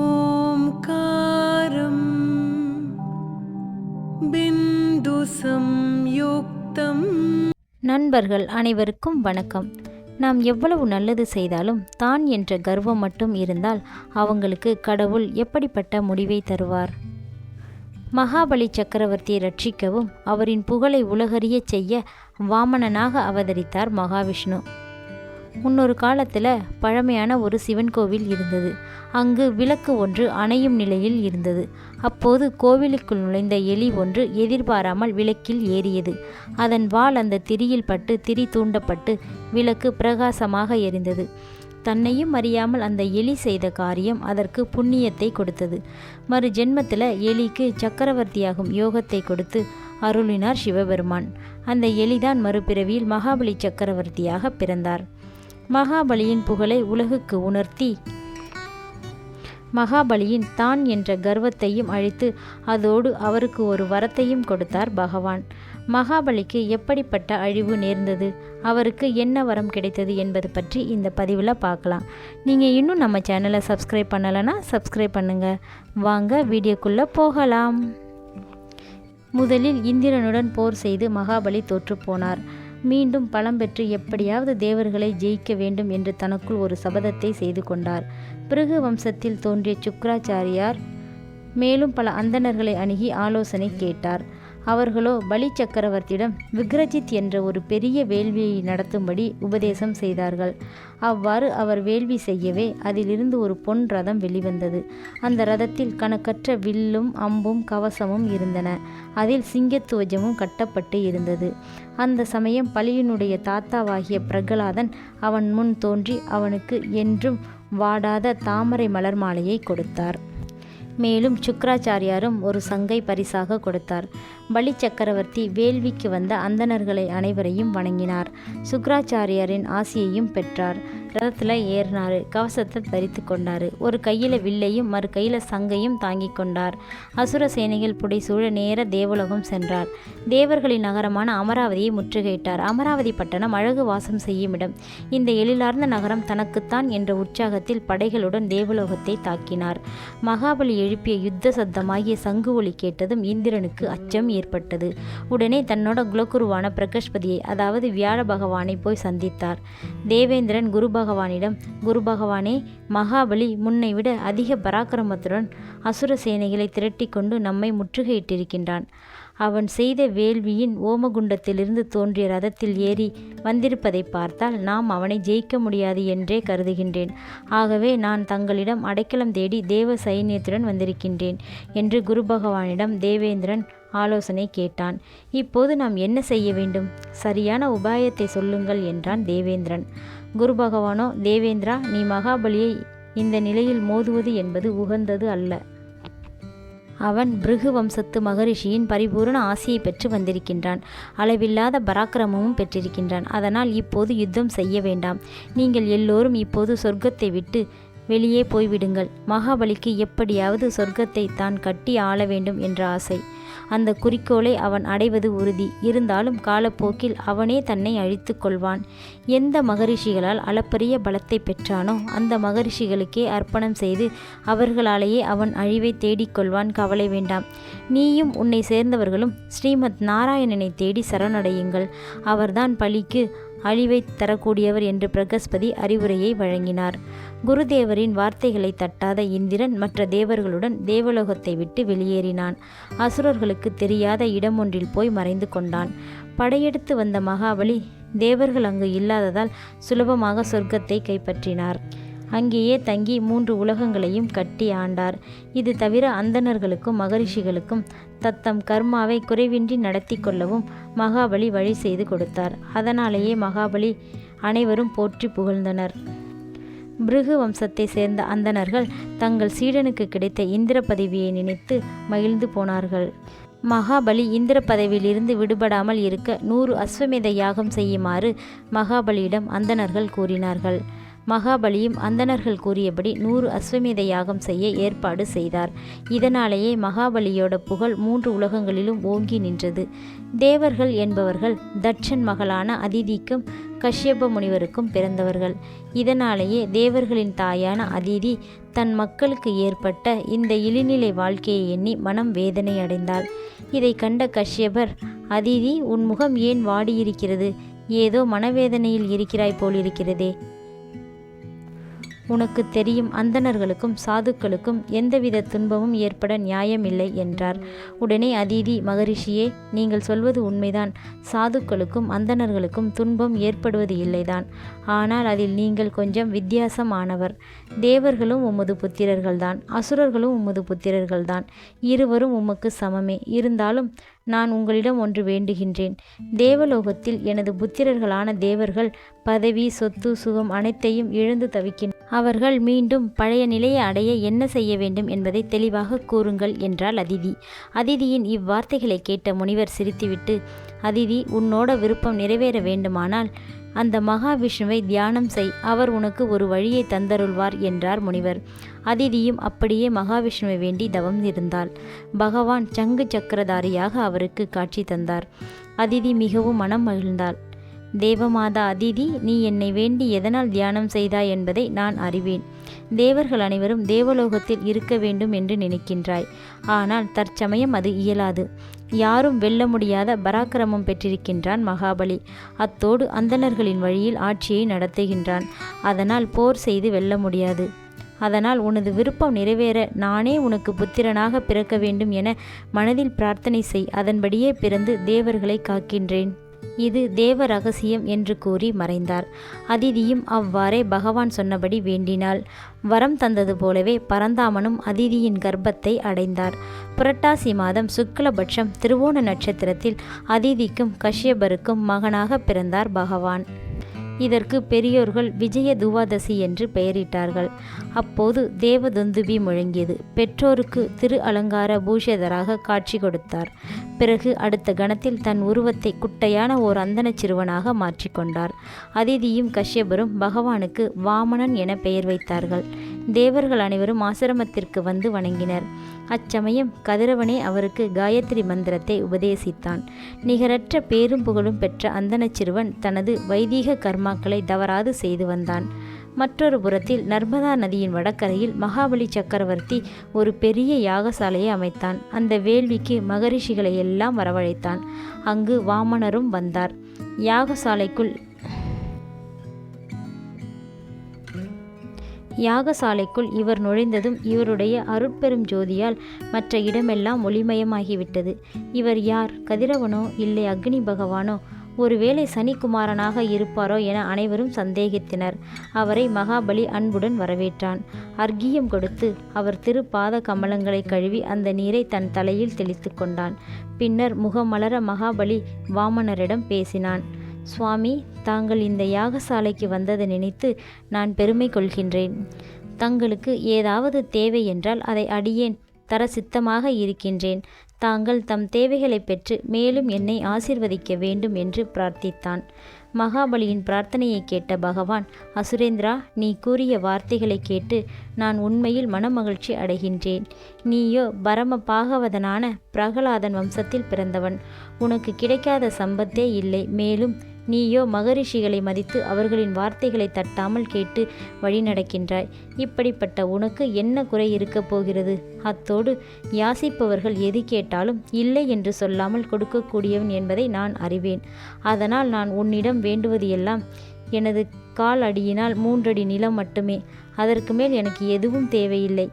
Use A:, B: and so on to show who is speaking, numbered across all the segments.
A: ओङ्कारं बिन्दुसंयुक्तम्
B: நண்பர்கள் அனைவருக்கும் வணக்கம் நாம் எவ்வளவு நல்லது செய்தாலும் தான் என்ற கர்வம் மட்டும் இருந்தால் அவங்களுக்கு கடவுள் எப்படிப்பட்ட முடிவை தருவார் மகாபலி சக்கரவர்த்தியை ரட்சிக்கவும் அவரின் புகழை உலகறியச் செய்ய வாமனனாக அவதரித்தார் மகாவிஷ்ணு முன்னொரு காலத்தில் பழமையான ஒரு சிவன் கோவில் இருந்தது. அங்கு விளக்கு ஒன்று அணையும் நிலையில் இருந்தது. அப்போது கோவிலுக்குள் நுழைந்த எலி ஒன்று எதிர்பாராமல் விளக்கில் ஏறியது. அதன் வால் அந்த திரியில் பட்டு திரி தூண்டப்பட்டு விளக்கு பிரகாசமாக எரிந்தது. தன்னையும் அறியாமல் அந்த எலி செய்த காரியம் அதற்கு புண்ணியத்தை கொடுத்தது. மறு ஜென்மத்தில் எலிக்கு சக்கரவர்த்தியாகும் யோகத்தை கொடுத்து அருளினார் சிவபெருமான். அந்த எலிதான் மறுபிறவியில் மகாபலி சக்கரவர்த்தியாக பிறந்தார். மகாபலியின் புகழை உலகுக்கு உணர்த்தி. மகாபலியின் தான் என்ற கர்வத்தையும் அழித்து அதோடு அவருக்கு ஒரு வரத்தையும் கொடுத்தார் பகவான். மகாபலிக்கு எப்படிப்பட்ட அழிவு நேர்ந்தது? அவருக்கு என்ன வரம் கிடைத்தது என்பது பற்றி இந்த பதிவில் பார்க்கலாம். நீங்கள் இன்னும் நம்ம சேனலை சப்ஸ்கிரைப் பண்ணலைன்னா சப்ஸ்கிரைப் பண்ணுங்கள் வாங்க வீடியோக்குள்ளே போகலாம். முதலில் இந்திரனுடன் போர் செய்து மகாபலி தோற்றுப்போனார் மீண்டும் பலம் பெற்று எப்படியாவது தேவர்களை ஜெயிக்க வேண்டும் என்று தனக்குள் ஒரு சபதத்தை செய்து கொண்டார். பிருகு வம்சத்தில் தோன்றிய சுக்ராச்சாரியார் மேலும் பல அந்தணர்களை அணுகி ஆலோசனை கேட்டார். அவர்களோ பலி சக்கரவர்த்தியிடம் விக்ரஜித் என்ற ஒரு பெரிய வேள்வியை நடத்தும்படி உபதேசம் செய்தார்கள். அவ்வாறு அவர் வேள்வி செய்யவே அதிலிருந்து ஒரு பொன் ரதம் வெளிவந்தது. அந்த ரதத்தில் கணக்கற்ற வில்லும் அம்பும் கவசமும் இருந்தன. அதில் சிங்கத்துவஜமும் கட்டப்பட்டு இருந்தது. அந்த சமயம் பலியினுடைய தாத்தாவாகிய பிரகலாதன் அவன் முன் தோன்றி அவனுக்கு என்றும் வாடாத தாமரை மலர் மாலையை கொடுத்தார். மேலும் சுக்கராச்சாரியாரும் ஒரு சங்கை பரிசாக கொடுத்தார். பலி சக்கரவர்த்தி வேள்விக்கு வந்த அந்தணர்களை அனைவரையும் வணங்கினார். சுக்கராச்சாரியாரின் ஆசியையும் பெற்றார். ரதத்தில் ஏறினார். கவசத்தை தரித்து கொண்டார். ஒரு கையில் வில்லையும் மறு கையில் சங்கையும் தாங்கி கொண்டார். அசுர சேனைகள் புடைசூழ நேர தேவலோகம் சென்றார். தேவர்களின் நகரமான அமராவதியை முற்றுகையிட்டார். அமராவதி பட்டணம் அழகு வாசம் செய்யும் இடம். இந்த எழிலார்ந்த நகரம் தனக்குத்தான் என்ற உற்சாகத்தில் படைகளுடன் தேவலோகத்தை தாக்கினார். மகாபலி எழுப்பிய யுத்த சத்தமாகிய சங்கு ஒலி கேட்டதும் இந்திரனுக்கு அச்சம் ஏற்பட்டது. உடனே தன்னோட குலகுருவான பிரகஷ்பதியை அதாவது வியாழ பகவானை போய் சந்தித்தார். தேவேந்திரன் குரு பகவானிடம் குரு பகவானே மகாபலி முன்னை விட அதிக பராக்கிரமத்துடன் அசுர சேனைகளை திரட்டி கொண்டு நம்மை முற்றுகையிட்டிருக்கின்றான். அவன் செய்த வேள்வியின் ஓமகுண்டத்திலிருந்து தோன்றிய ரதத்தில் ஏறி வந்திருப்பதை பார்த்தால் நாம் அவனை ஜெயிக்க முடியாது என்றே கருதுகின்றேன். ஆகவே நான் தங்களிடம் அடைக்கலம் தேடி தேவ சைன்யத்துடன் வந்திருக்கின்றேன் என்று குரு பகவானிடம் தேவேந்திரன் ஆலோசனை கேட்டான். இப்போது நாம் என்ன செய்ய வேண்டும்? சரியான உபாயத்தை சொல்லுங்கள் என்றான் தேவேந்திரன். குரு பகவானோ தேவேந்திரா நீ மகாபலியை இந்த நிலையில் மோதுவது என்பது உகந்தது அல்ல. அவன் பிருகு வம்சத்து மகரிஷியின் பரிபூரண ஆசையை பெற்று வந்திருக்கின்றான். அளவில்லாத பராக்கிரமமும் பெற்றிருக்கின்றான். அதனால் இப்போது யுத்தம் செய்ய வேண்டாம். நீங்கள் எல்லோரும் இப்போது சொர்க்கத்தை விட்டு வெளியே போய்விடுங்கள். மகாபலிக்கு எப்படியாவது சொர்க்கத்தை தான் கட்டி ஆள வேண்டும் என்ற ஆசை. அந்த குறிக்கோளை அவன் அடைவது உறுதி. இருந்தாலும் காலப்போக்கில் அவனே தன்னை அழித்து கொள்வான். எந்த மகரிஷிகளால் அளப்பரிய பலத்தை பெற்றானோ அந்த மகரிஷிகளுக்கே அர்ப்பணம் செய்து அவர்களாலேயே அவன் அழிவை தேடிக்கொள்வான் கவலை வேண்டாம். நீயும் உன்னை சேர்ந்தவர்களும் ஸ்ரீமத் நாராயணனை தேடி சரணடையுங்கள். அவர்தான் பலிக்கு அழிவை தரக்கூடியவர் என்று பிரகஸ்பதி அறிவுரையை வழங்கினார். குருதேவரின் வார்த்தைகளை தட்டாத இந்திரன் மற்ற தேவர்களுடன் தேவலோகத்தை விட்டு வெளியேறினான். அசுரர்களுக்கு தெரியாத இடம் ஒன்றில் போய் மறைந்து கொண்டான். படையெடுத்து வந்த மகாபலி தேவர்கள் அங்கு இல்லாததால் சுலபமாக சொர்க்கத்தை கைப்பற்றினார். அங்கேயே தங்கி மூன்று உலகங்களையும் கட்டி ஆண்டார். இது தவிர அந்தணர்களுக்கும் மகரிஷிகளுக்கும் தத்தம் கர்மாவை குறைவின்றி நடத்தி கொள்ளவும் மகாபலி வழி செய்து கொடுத்தார். அதனாலேயே மகாபலி அனைவரும் போற்றி புகழ்ந்தனர். பிருகு வம்சத்தை சேர்ந்த அந்தணர்கள் தங்கள் சீடனுக்கு கிடைத்த இந்திர பதவியை நினைத்து மகிழ்ந்து போனார்கள். மகாபலி இந்திர பதவியிலிருந்து விடுபடாமல் இருக்க நூறு அஸ்வமேத யாகம் செய்யுமாறு மகாபலியிடம் அந்தணர்கள் கூறினார்கள். மகாபலியும் அந்தணர்கள் கூறியபடி நூறு அஸ்வமேத யாகம் செய்ய ஏற்பாடு செய்தார். இதனாலேயே மகாபலியோட புகழ் மூன்று உலகங்களிலும் ஓங்கி நின்றது. தேவர்கள் என்பவர்கள் தட்சன் மகளான அதிதிக்கும் கஷ்யப முனிவருக்கும் பிறந்தவர்கள். இதனாலேயே தேவர்களின் தாயான அதிதி தன் மக்களுக்கு ஏற்பட்ட இந்த இழிநிலை வாழ்க்கையை எண்ணி மனம் வேதனை அடைந்தாள். இதை கண்ட கஷ்யபர் அதிதி உன் முகம் ஏன் வாடியிருக்கிறது? ஏதோ மனவேதனையில் இருக்கிறாய் போலிருக்கிறதே. உனக்கு தெரியும் அந்தணர்களுக்கும் சாதுக்களுக்கும் எந்தவித துன்பமும் ஏற்பட நியாயமில்லை என்றார். உடனே அதிதி மகரிஷியே நீங்கள் சொல்வது உண்மைதான். சாதுக்களுக்கும் அந்தணர்களுக்கும் துன்பம் ஏற்படுவது இல்லைதான். ஆனால் அதில் நீங்கள் கொஞ்சம் வித்தியாசமானவர். தேவர்களும் உமது புத்திரர்கள்தான். அசுரர்களும் உமது புத்திரர்கள்தான். இருவரும் உமக்கு சமமே. இருந்தாலும் நான் உங்களிடம் ஒன்று வேண்டுகின்றேன். தேவலோகத்தில் எனது புத்திரர்களான தேவர்கள் பதவி சொத்து சுகம் அனைத்தையும் இழந்து தவிக்கின் அவர்கள் மீண்டும் பழைய நிலையை அடைய என்ன செய்ய வேண்டும் என்பதை தெளிவாக கூறுங்கள் என்றாள் அதிதி. அதிதியின் இவ்வார்த்தைகளை கேட்ட முனிவர் சிரித்துவிட்டு அதிதி உன்னோட விருப்பம் நிறைவேற வேண்டுமானால் அந்த மகாவிஷ்ணுவை தியானம் செய். அவர் உனக்கு ஒரு வழியை தந்தருள்வார் என்றார் முனிவர். அதிதியும் அப்படியே மகாவிஷ்ணுவை வேண்டி தவம் இருந்தாள். பகவான் சங்கு சக்கரதாரியாக அவருக்கு காட்சி தந்தார். அதிதி மிகவும் மனம் மகிழ்ந்தாள். தேவமாதா அதிதி நீ என்னை வேண்டி எதனால் தியானம் செய்தாய் என்பதை நான் அறிவேன். தேவர்கள் அனைவரும் தேவலோகத்தில் இருக்க வேண்டும் என்று நினைக்கின்றாய். ஆனால் தற்சமயம் அது இயலாது. யாரும் வெல்ல முடியாத பராக்கிரமம் பெற்றிருக்கின்றான் மகாபலி. அத்தோடு அந்தணர்களின் வழியில் ஆட்சியை நடத்துகின்றான். அதனால் போர் செய்து வெல்ல முடியாது. அதனால் உனது விருப்பம் நிறைவேற நானே உனக்கு புத்திரனாக பிறக்க வேண்டும் என மனதில் பிரார்த்தனை செய். அதன்படியே பிறந்து தேவர்களை காக்கின்றேன். இது தேவ ரகசியம் என்று கூறி மறைந்தார். அதிதியும் அவ்வாறே பகவான் சொன்னபடி வேண்டினாள். வரம் தந்தது போலவே பரந்தாமனும் அதிதியின் கர்ப்பத்தை அடைந்தார். புரட்டாசி மாதம் சுக்லபட்சம் திருவோண நட்சத்திரத்தில் அதிதிக்கும் கஷ்யபருக்கும் மகனாக பிறந்தார் பகவான். இதற்கு பெரியோர்கள் விஜய துவாதசி என்று பெயரிட்டார்கள். அப்போது தேவதுந்துபி முழங்கியது. பெற்றோருக்கு திரு அலங்கார பூஷதராக காட்சி கொடுத்தார். பிறகு அடுத்த கணத்தில் தன் உருவத்தை குட்டையான ஓர் அந்தன சிறுவனாக மாற்றிக்கொண்டார் அதிதியும் கஷ்யபரும் பகவானுக்கு வாமனன் என பெயர் வைத்தார்கள். தேவர்கள் அனைவரும் ஆசிரமத்திற்கு வந்து வணங்கினர். அச்சமயம் கதிரவனே அவருக்கு காயத்ரி மந்திரத்தை உபதேசித்தான். நிகரற்ற பேரும் புகழும் பெற்ற அந்தன சிறுவன் தனது வைதீக கர்மாக்களை தவறாது செய்து வந்தான். மற்றொரு புறத்தில் நர்மதா நதியின் வடக்கரையில் மகாபலி சக்கரவர்த்தி ஒரு பெரிய யாகசாலையை அமைத்தான். அந்த வேள்விக்கு மகரிஷிகளை எல்லாம் வரவழைத்தான். அங்கு வாமனரும் வந்தார். யாகசாலைக்குள் யாகசாலைக்குள் இவர் நுழைந்ததும் இவருடைய அருட்பெரும் ஜோதியால் மற்ற இடமெல்லாம் ஒளிமயமாகிவிட்டது. இவர் யார்? கதிரவனோ? இல்லை அக்னி பகவானோ? ஒருவேளை சனிக்குமாரனாக இருப்பாரோ என அனைவரும் சந்தேகித்தனர். அவரை மகாபலி அன்புடன் வரவேற்றான். அர்க்கியம் கொடுத்து அவர் திருப்பாத கமலங்களை கழுவி அந்த நீரை தன் தலையில் தெளித்து கொண்டான். பின்னர் முகமலர மகாபலி வாமனரிடம் பேசினான். சுவாமி தாங்கள் இந்த யாகசாலைக்கு வந்ததை நினைத்து நான் பெருமை கொள்கின்றேன். தங்களுக்கு ஏதாவது தேவை என்றால் அதை அடியேன் தர சித்தமாக இருக்கின்றேன். தாங்கள் தம் தேவைகளை பெற்று மேலும் என்னை ஆசிர்வதிக்க வேண்டும் என்று பிரார்த்தித்தான். மகாபலியின் பிரார்த்தனையை கேட்ட பகவான் அசுரேந்திரா நீ கூறிய வார்த்தைகளை கேட்டு நான் உண்மையில் மனமகிழ்ச்சி அடைகின்றேன். நீயோ பரம பாகவதனான பிரகலாதன் வம்சத்தில் பிறந்தவன். உனக்கு கிடைக்காத சம்பத்தே இல்லை. மேலும் நீயோ மகரிஷிகளை மதித்து அவர்களின் வார்த்தைகளை தட்டாமல் கேட்டு வழி நடக்கின்றாய் இப்படிப்பட்ட உனக்கு என்ன குறை இருக்கப் போகிறது? அத்தோடு யாசிப்பவர்கள் எது கேட்டாலும் இல்லை என்று சொல்லாமல் கொடுக்கக்கூடியவன் என்பதை நான் அறிவேன். அதனால் நான் உன்னிடம் வேண்டுவது எல்லாம் எனது கால் அடியினால் மூன்றடி நிலம் மட்டுமே. அதற்கு மேல் எனக்கு எதுவும் தேவையில்லை.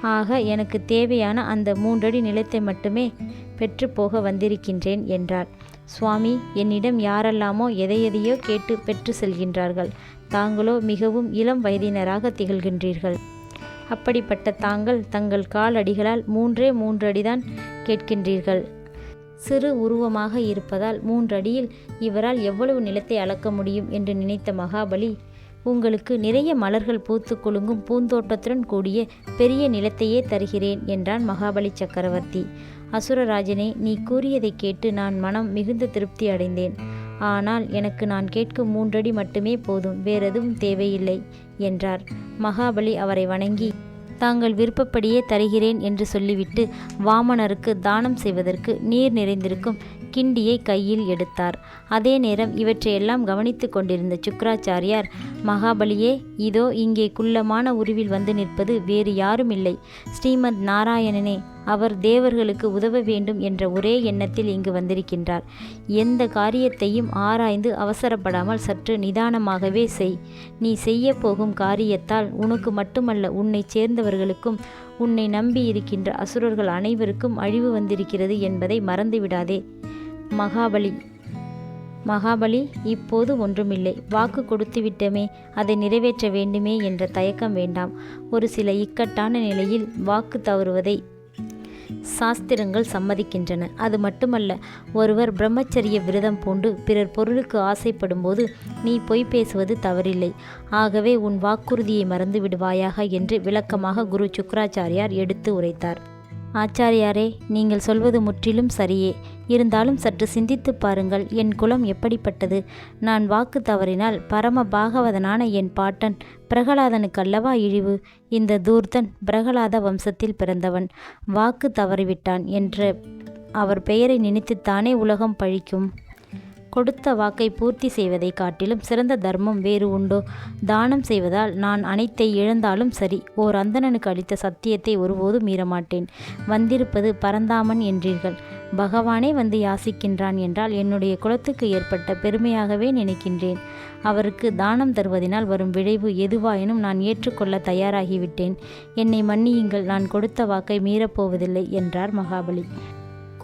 B: ஆக எனக்கு தேவையான அந்த மூன்றடி நிலத்தை மட்டுமே பெற்றுப்போக வந்திருக்கின்றேன் என்றார் சுவாமி என்னிடம் யாரெல்லாமோ எதையெதையோ கேட்டு பெற்று செல்கின்றார்கள். தாங்களோ மிகவும் இளம் வயதினராக திகழ்கின்றீர்கள். அப்படிப்பட்ட தாங்கள் தங்கள் கால் அடிகளால் மூன்றே மூன்று அடிதான் கேட்கின்றீர்கள். சிறு உருவமாக இருப்பதால் மூன்றடியில் இவரால் எவ்வளவு நிலத்தை அளக்க முடியும் என்று நினைத்த மகாபலி உங்களுக்கு நிறைய மலர்கள் பூத்து குலுங்கும் பூந்தோட்டத்துடன் கூடிய பெரிய நிலத்தையே தருகிறேன் என்றான் மகாபலி சக்கரவர்த்தி. அசுரராஜனே நீ கூறியதை கேட்டு நான் மனம் மிகுந்த திருப்தி அடைந்தேன். ஆனால் எனக்கு நான் கேட்கும் மூன்றடி மட்டுமே போதும் வேறெதுவும் தேவையில்லை என்றார். மகாபலி அவரை வணங்கி தாங்கள் விருப்பப்படியே தருகிறேன் என்று சொல்லிவிட்டு வாமனருக்கு தானம் செய்வதற்கு நீர் நிறைந்திருக்கும் கிண்டியை கையில் எடுத்தார். அதே நேரம் இவற்றையெல்லாம் கவனித்து கொண்டிருந்த சுக்கராச்சாரியார் மகாபலியே இதோ இங்கே குள்ளமான உருவில் வந்து நிற்பது வேறு யாரும் இல்லை ஸ்ரீமத் நாராயணனே அவர் தேவர்களுக்கு உதவ வேண்டும் என்ற ஒரே எண்ணத்தில் இங்கு வந்திருக்கின்றார். எந்த காரியத்தையும் ஆராய்ந்து அவசரப்படாமல் சற்று நிதானமாகவே செய். நீ செய்ய போகும் காரியத்தால் உனக்கு மட்டுமல்ல உன்னை சேர்ந்தவர்களுக்கும் உன்னை நம்பி இருக்கின்ற அசுரர்கள் அனைவருக்கும் அழிவு வந்திருக்கிறது என்பதை மறந்துவிடாதே. மகாபலி மகாபலி இப்போது ஒன்றுமில்லை. வாக்கு கொடுத்து விட்டமே அதை நிறைவேற்ற வேண்டுமே என்ற தயக்கம் வேண்டாம். ஒரு சில இக்கட்டான நிலையில் வாக்கு தவறுவதை சாஸ்திரங்கள் சம்மதிக்கின்றன. அது மட்டுமல்ல ஒருவர் பிரம்மச்சரிய விரதம் பூண்டு பிறர் பொருளுக்கு ஆசைப்படும்போது நீ பொய் பேசுவது தவறில்லை. ஆகவே உன் வாக்குறுதியை மறந்து விடுவாயாக என்று விளக்கமாக குரு சுக்கராச்சாரியார் எடுத்து உரைத்தார். ஆச்சாரியாரே நீங்கள் சொல்வது முற்றிலும் சரியே. இருந்தாலும் சற்று சிந்தித்து பாருங்கள் என் குலம் எப்படிப்பட்டது? நான் வாக்கு தவறினால் பரம பாகவதனான என் பாட்டன் பிரகலாதனுக்கு அல்லவா இழிவு? இந்த தூர்த்தன் பிரகலாத வம்சத்தில் பிறந்தவன் வாக்கு தவறிவிட்டான் என்ற அவர் பெயரை நினைத்துத்தானே உலகம் பழிக்கும்? கொடுத்த வாக்கை பூர்த்தி செய்வதை காட்டிலும் சிறந்த தர்மம் வேறு உண்டோ? தானம் செய்வதால் நான் அனைத்தை இழந்தாலும் சரி ஓர் அந்தணனுக்கு அளித்த சத்தியத்தை ஒருபோதும் மீறமாட்டேன். வந்திருப்பது பரந்தாமன் என்றீர்கள். பகவானே வந்து யாசிக்கின்றான் என்றால் என்னுடைய குலத்துக்கு ஏற்பட்ட பெருமையாகவே நினைக்கின்றேன். அவருக்கு தானம் தருவதினால் வரும் விளைவு எதுவாயினும் நான் ஏற்றுக்கொள்ள தயாராகிவிட்டேன். என்னை மன்னியுங்கள் நான் கொடுத்த வாக்கை மீறப்போவதில்லை என்றார் மகாபலி.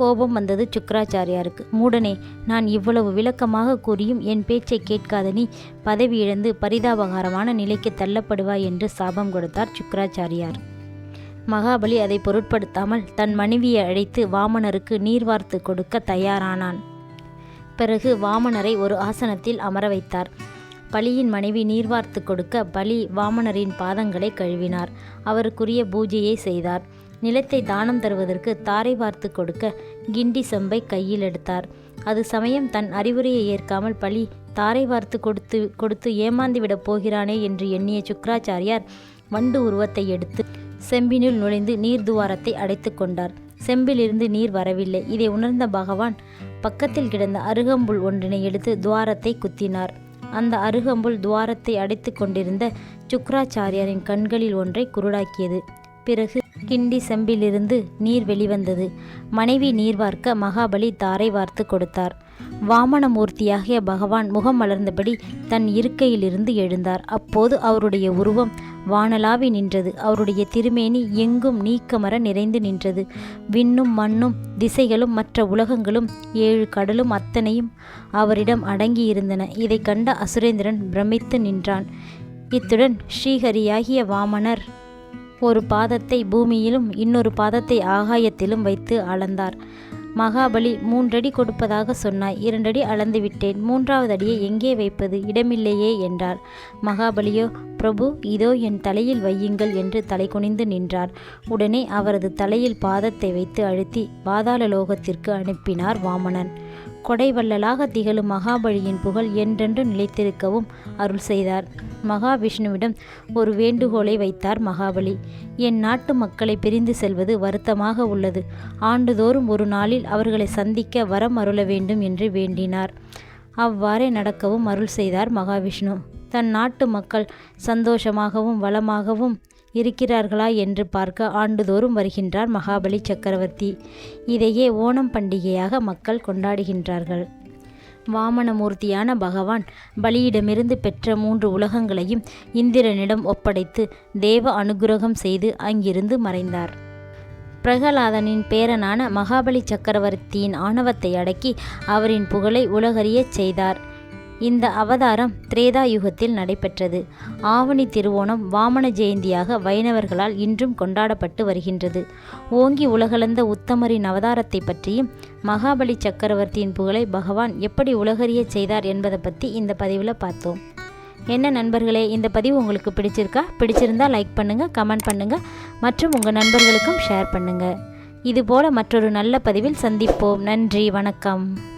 B: கோபம் வந்தது சுக்கராச்சாரியாருக்கு. மூடனே நான் இவ்வளவு விளக்கமாக கூறியும் என் பேச்சை கேட்காத நீ பதவி இழந்து பரிதாபகாரமான நிலைக்கு தள்ளப்படுவாய் என்று சாபம் கொடுத்தார் சுக்கராச்சாரியார். மகாபலி அதை பொருட்படுத்தாமல் தன் மனைவியை அழைத்து வாமனருக்கு நீர் வார்த்து கொடுக்க தயாரானான். பிறகு வாமனரை ஒரு ஆசனத்தில் அமர வைத்தார். பலியின் மனைவி நீர்வார்த்து கொடுக்க பலி வாமனரின் பாதங்களை கழுவினார். அவருக்குரிய பூஜையை செய்தார். நிலத்தை தானம் தருவதற்கு தாரை வார்த்து கொடுக்க கிண்டி செம்பை கையில் எடுத்தார். அது சமயம் தன் அறிவுரையை ஏற்காமல் பழி தாரை வார்த்து கொடுத்து கொடுத்து ஏமாந்துவிடப் போகிறானே என்று எண்ணிய சுக்கராச்சாரியார் வண்டு உருவத்தை எடுத்து செம்பினுள் நுழைந்து நீர் துவாரத்தை அடைத்து கொண்டார். செம்பிலிருந்து நீர் வரவில்லை. இதை உணர்ந்த பகவான் பக்கத்தில் கிடந்த அருகம்புல் ஒன்றினை எடுத்து துவாரத்தை குத்தினார். அந்த அருகம்புல் துவாரத்தை அடைத்து கொண்டிருந்த சுக்கராச்சாரியாரின் கண்களில் ஒன்றை குருடாக்கியது. பிறகு கிண்டி செம்பிலிருந்து நீர் வெளிவந்தது. மனைவி நீர் வார்க்க மகாபலி தாரை வார்த்து கொடுத்தார். வாமனமூர்த்தியாகிய பகவான் முகம் மலர்ந்தபடி தன் இருக்கையிலிருந்து எழுந்தார். அப்போது அவருடைய உருவம் வானலாவி நின்றது. அவருடைய திருமேனி எங்கும் நீக்கமர நிறைந்து நின்றது. விண்ணும் மண்ணும் திசைகளும் மற்ற உலகங்களும் ஏழு கடலும் அத்தனையும் அவரிடம் அடங்கியிருந்தன. இதை கண்ட அசுரேந்திரன் பிரமித்து நின்றான். இத்துடன் ஸ்ரீஹரியாகிய வாமனர் ஒரு பாதத்தை பூமியிலும் இன்னொரு பாதத்தை ஆகாயத்திலும் வைத்து அளந்தார். மகாபலி மூன்றடி கொடுப்பதாக சொன்னாய். இரண்டடி அளந்து விட்டேன் மூன்றாவது அடியை எங்கே வைப்பது? இடமில்லையே என்றார். மகாபலியோ பிரபு இதோ என் தலையில் வையுங்கள் என்று தலை குனிந்து நின்றார். உடனே அவரது தலையில் பாதத்தை வைத்து அழுத்தி பாதாள லோகத்திற்கு அனுப்பினார் வாமனன். கொடைவள்ளலாக திகழும் மகாபலியின் புகழ் என்றென்று நிலைத்திருக்கவும் அருள் செய்தார். மகாவிஷ்ணுவிடம் ஒரு வேண்டுகோளை வைத்தார் மகாபலி. என் நாட்டு மக்களை பிரிந்து செல்வது வருத்தமாக உள்ளது. ஆண்டுதோறும் ஒரு நாளில் அவர்களை சந்திக்க வரம் அருள வேண்டும் என்று வேண்டினார். அவ்வாறே நடக்கவும் அருள் செய்தார் மகாவிஷ்ணு. தன் நாட்டு மக்கள் சந்தோஷமாகவும் வளமாகவும் இருக்கிறார்களா என்று பார்க்க ஆண்டுதோறும் வருகின்றார் மகாபலி சக்கரவர்த்தி. இதையே ஓணம் பண்டிகையாக மக்கள் கொண்டாடுகின்றார்கள். வாமனமூர்த்தியான பகவான் பலியிடமிருந்து பெற்ற மூன்று உலகங்களையும் இந்திரனிடம் ஒப்படைத்து தேவ அனுகிரகம் செய்து அங்கிருந்து மறைந்தார். பிரகலாதனின் பேரனான மகாபலி சக்கரவர்த்தியின் ஆணவத்தை அடக்கி அவரின் புகழை உலகறியச் செய்தார். இந்த அவதாரம் திரேதா யுகத்தில் நடைபெற்றது. ஆவணி திருவோணம் வாமன ஜெயந்தியாக வைணவர்களால் இன்றும் கொண்டாடப்பட்டு வருகின்றது. ஓங்கி உலகளந்த உத்தமரின் அவதாரத்தை பற்றியும் மகாபலி சக்கரவர்த்தியின் புகழை பகவான் எப்படி உலகறியச் செய்தார் என்பதை பற்றி இந்த பதிவில் பார்த்தோம். என்ன நண்பர்களே இந்த பதிவு உங்களுக்கு பிடிச்சிருக்கா? பிடிச்சிருந்தா லைக் பண்ணுங்கள் கமெண்ட் பண்ணுங்கள் மற்றும் உங்கள் நண்பர்களுக்கும் ஷேர் பண்ணுங்கள் இதுபோல் மற்றொரு நல்ல பதிவில் சந்திப்போம். நன்றி வணக்கம்.